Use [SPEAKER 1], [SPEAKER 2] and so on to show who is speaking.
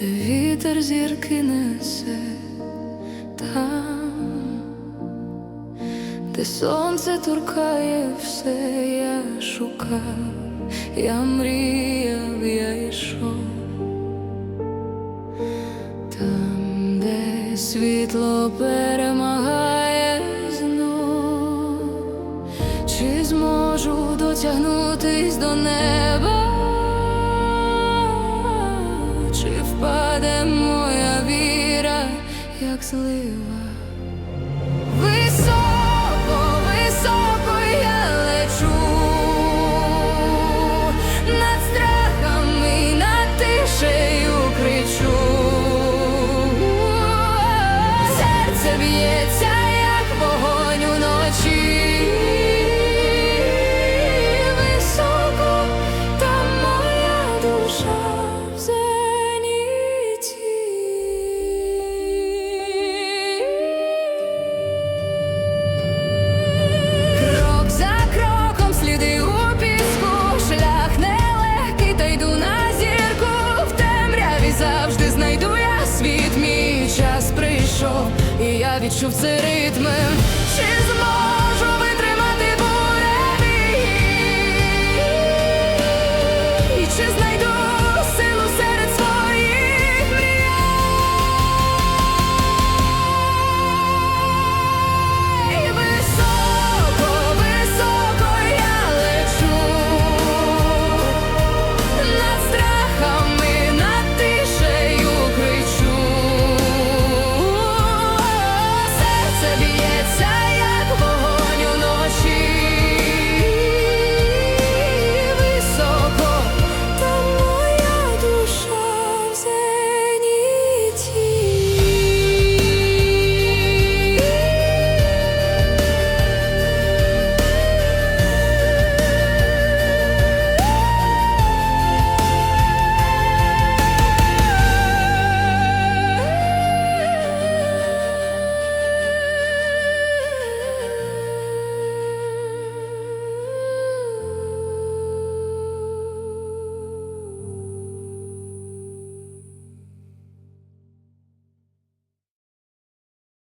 [SPEAKER 1] де вітер зірки несе, там, де сонце торкає все, я шукав, я мріяв, я йшов. Там, де світло перемагає знов, чи зможу дотягнутись до неба, як злива. Високо, високо я лечу над страхами, над тишею кричу. Серце б'ється, як вогонь уночі. Високо, там моя душа відчув це ритм. Чи зможу